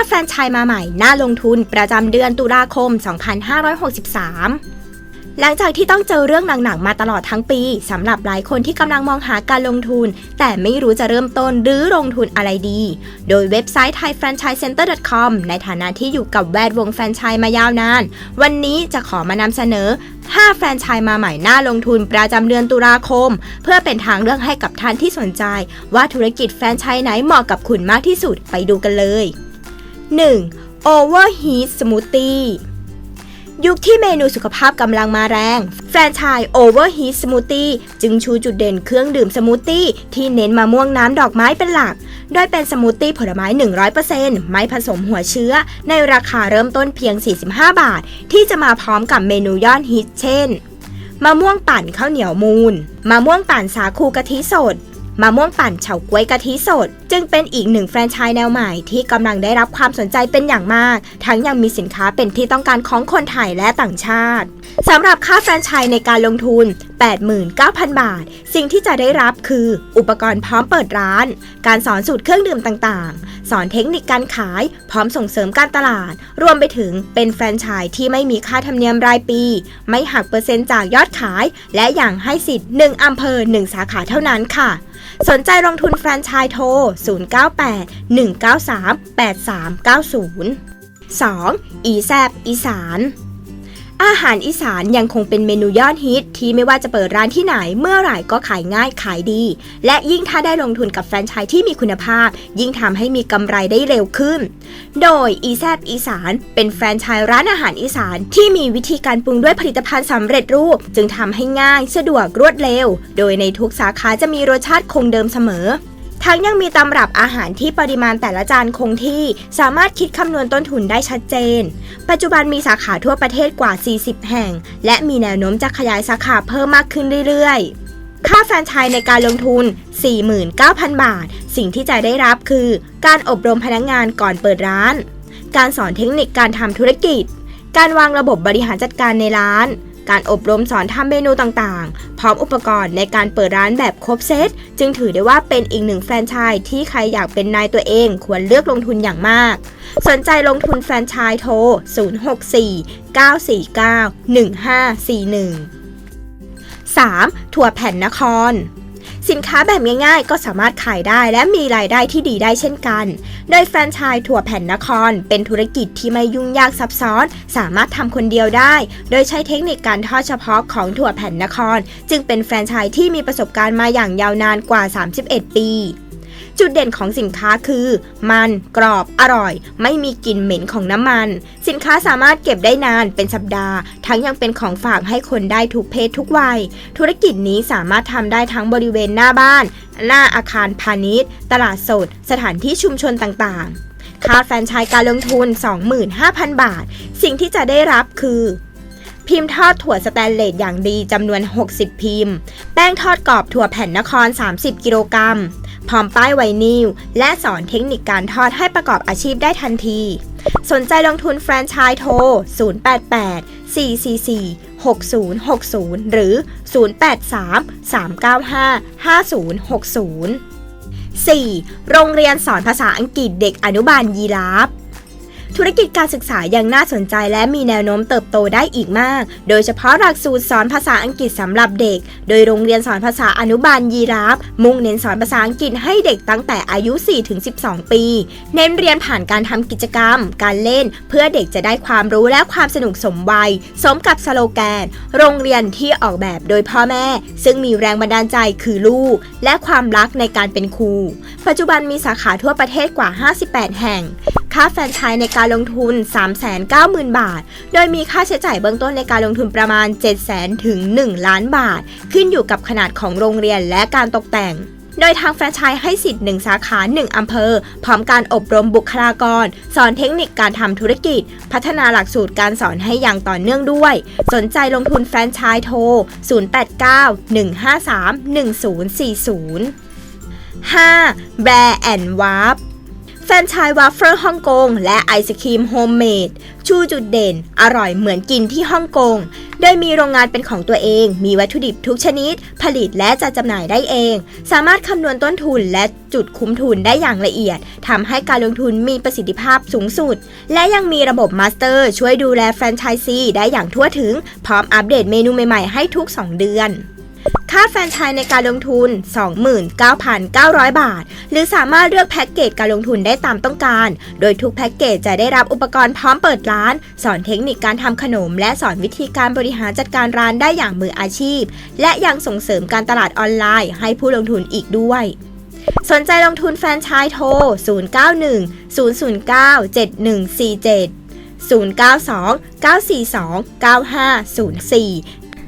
5แฟรนไชส์มาใหม่น่าลงทุนประจำเดือนตุลาคม 2563หลังจากที่ต้องเจอเรื่องหนักๆมาตลอดทั้งปีสำหรับหลายคนที่กำลังมองหาการลงทุน แต่ไม่รู้จะเริ่มต้นหรือลงทุนอะไรดี โดยเว็บไซต์ thaifranchisecenter.com ในฐานะที่อยู่กับแวดวงแฟรนไชส์มายาวนาน วันนี้จะขอมานำเสนอ 5 แฟรนไชส์มาใหม่น่าลงทุนประจำเดือนตุลาคม เพื่อเป็นทางเลือกให้กับท่านที่สนใจ ว่าธุรกิจแฟรนไชส์ไหนเหมาะกับคุณมากที่สุดไปดูกันเลย 1. Overheat Smoothie ยุคที่เมนูสุขภาพกำลังมาแรง แฟรนไชส์ Overheat Smoothie จึงชูจุดเด่นเครื่องดื่มสมูทตี้ที่เน้นมะม่วงน้ำดอกไม้เป็นหลัก โดยเป็นสมูทตี้ผลไม้ 100%ไม่ผสมหัวเชื้อ ในราคาเริ่มต้นเพียง 45 บาท ที่จะมาพร้อมกับเมนูยอดฮิตเช่นมะม่วงปั่นข้าวเหนียวมูนมะม่วงปั่นสาคูกะทิสด มะม่วงปั่นเฉาก๊วยกะทิสด จึงเป็นอีกหนึ่งแฟรนไชส์แนวใหม่ที่กำลังได้รับความสนใจเป็นอย่างมาก ทั้งยังมีสินค้าเป็นที่ต้องการของคนไทยและต่างชาติสำหรับค่าแฟรนไชส์ในการลงทุน 89,000 บาท สิ่งที่จะได้รับคือ อุปกรณ์พร้อมเปิดร้าน การสอนสูตรเครื่องดื่มต่างๆ สอนเทคนิคการขาย พร้อมส่งเสริมการตลาด รวมไปถึงเป็นแฟรนไชส์ที่ไม่มีค่าธรรมเนียมรายปี ไม่หักเปอร์เซ็นต์จากยอดขาย และอย่างให้สิทธิ์ 1อำเภอ 1 สาขาเท่านั้นค่ะสนใจลงทุนแฟรนไชส์โทร 098 193 8390 2. อีแซบอีสาน อาหารอีสานยังคงเป็นเมนูยอดฮิต ที่ไม่ว่าจะเปิดร้านที่ไหนเมื่อไหร่ก็ขายง่ายขายดี และยิ่งถ้าได้ลงทุนกับแฟรนไชส์ที่มีคุณภาพ ยิ่งทำให้มีกำไรได้เร็วขึ้น โดยอีแซบอีสานเป็นแฟรนไชส์ร้านอาหารอีสานที่มีวิธีการปรุงด้วยผลิตภัณฑ์สำเร็จรูป จึงทำให้ง่ายสะดวกรวดเร็ว โดยในทุกสาขาจะมีรสชาติคงเดิมเสมอ ทั้งยังมีตำรับอาหารที่ปริมาณแต่ละจานคงที่สามารถคิดคำนวณต้นทุนได้ชัดเจน ปัจจุบันมีสาขาทั่วประเทศกว่า 40 แห่ง และมีแนวโน้มจะขยายสาขาเพิ่มมากขึ้นเรื่อยๆ ค่าแฟรนไชส์ในการลงทุน 49,000 บาท สิ่งที่จะได้รับคือ การอบรมพนักงานก่อนเปิดร้าน การสอนเทคนิคการทำธุรกิจ การวางระบบบริหารจัดการในร้าน การอบรมสอนทำเมนูต่างๆ พร้อมอุปกรณ์ในการเปิดร้านแบบครบเซต จึงถือได้ว่าเป็นอีกหนึ่งแฟรนไชส์ที่ใครอยากเป็นนายตัวเองควรเลือกลงทุนอย่างมาก สนใจลงทุนแฟรนไชส์โทร 064 949 1541 3. ถั่วแผ่นนคร สินค้าแบบง่ายๆ ก็สามารถขายได้และมีรายได้ที่ดีได้เช่นกัน โดยแฟรนไชส์ถั่วแผ่นนคร เป็นธุรกิจที่ไม่ยุ่งยากซับซ้อน สามารถทำคนเดียวได้ โดยใช้เทคนิคการทอดเฉพาะของถั่วแผ่นนคร จึงเป็นแฟรนไชส์ที่มีประสบการณ์มาอย่างยาวนานกว่า 31 ปี จุดเด่นของสินค้าคือ มันกรอบอร่อย ไม่มีกลิ่นเหม็นของน้ำมัน สินค้าสามารถเก็บได้นานเป็นสัปดาห์ ทั้งยังเป็นของฝากให้คนได้ทุกเพศทุกวัย ธุรกิจนี้สามารถทำได้ทั้งบริเวณหน้าบ้าน หน้าอาคารพาณิชย์ ตลาดสด สถานที่ชุมชนต่างๆ ค่าแฟนชส์การลงทุน 25,000 บาท สิ่งที่จะได้รับคือพิมพ์ทอดถั่วสแตนเลสอย่างดีจำนวน 60 พิมพ์ แป้งทอดกรอบถั่วแผ่นนคร 30 กิโลกรัม พร้อมป้ายไวนิลและสอนเทคนิคการทอดให้ประกอบอาชีพได้ทันที สนใจลงทุนแฟรนไชส์โทร 088 444 6060 หรือ 083 395 5060 4. โรงเรียนสอนภาษาอังกฤษเด็กอนุบาลยีราฟ ธุรกิจการศึกษายังน่าสนใจและมีแนวโน้มเติบโตได้อีกมาก โดยเฉพาะหลักสูตรสอนภาษาอังกฤษสำหรับเด็ก โดยโรงเรียนสอนภาษาอนุบาลยีราฟ มุ่งเน้นสอนภาษาอังกฤษให้เด็กตั้งแต่อายุ 4-12 ปี เน้นเรียนผ่านการทำกิจกรรม การเล่น เพื่อเด็กจะได้ความรู้และความสนุกสมวัย สมกับสโลแกน โรงเรียนที่ออกแบบโดยพ่อแม่ ซึ่งมีแรงบันดาลใจคือลูก และความรักในการเป็นครู ปัจจุบันมีสาขาทั่วประเทศกว่า 58 แห่งค่าแฟรนไชส์ในการลงทุน 390,000 บาท โดยมีค่าใช้จ่ายเบื้องต้นในการลงทุนประมาณ 700,000ถึง 1 ล้านบาท ขึ้นอยู่กับขนาดของโรงเรียนและการตกแต่งโดยทางแฟรนไชส์ให้สิทธิ์ 1 สาขา 1 อำเภอ พร้อมการอบรมบุคลากร สอนเทคนิคการทำธุรกิจ พัฒนาหลักสูตรการสอนให้อย่างต่อเนื่องด้วย สนใจลงทุนแฟรนไชส์โทร 089 153 1040 5. แบร์แอนด์วาร์ ฟรนไชส์วัฟเฟิลฮ่องกงและไอศครีมโฮมเมดชูจุดเด่น อร่อยเหมือนกินที่ฮ่องกง โดยมีโรงงานเป็นของตัวเอง มีวัตถุดิบทุกชนิด ผลิตและจัดจำหน่ายได้เอง สามารถคำนวณต้นทุนและจุดคุ้มทุนได้อย่างละเอียดทำให้การลงทุนมีประสิทธิภาพสูงสุด และยังมีระบบมาสเตอร์ ช่วยดูแลแฟรนไชส์ซีได้อย่างทั่วถึง พร้อมอัปเดตเมนูใหม่ๆให้ทุก 2 เดือน ค่าแฟรนไชส์ในการลงทุน 29,900 บาท หรือสามารถเลือกแพ็กเกจการลงทุนได้ตามต้องการ โดยทุกแพ็กเกจจะได้รับอุปกรณ์พร้อมเปิดร้าน สอนเทคนิคการทำขนม และสอนวิธีการบริหารจัดการร้านได้อย่างมืออาชีพ และยังส่งเสริมการตลาดออนไลน์ ให้ผู้ลงทุนอีกด้วยสนใจลงทุนแฟรนไชส์โทร 091 009 7144 092 942 9504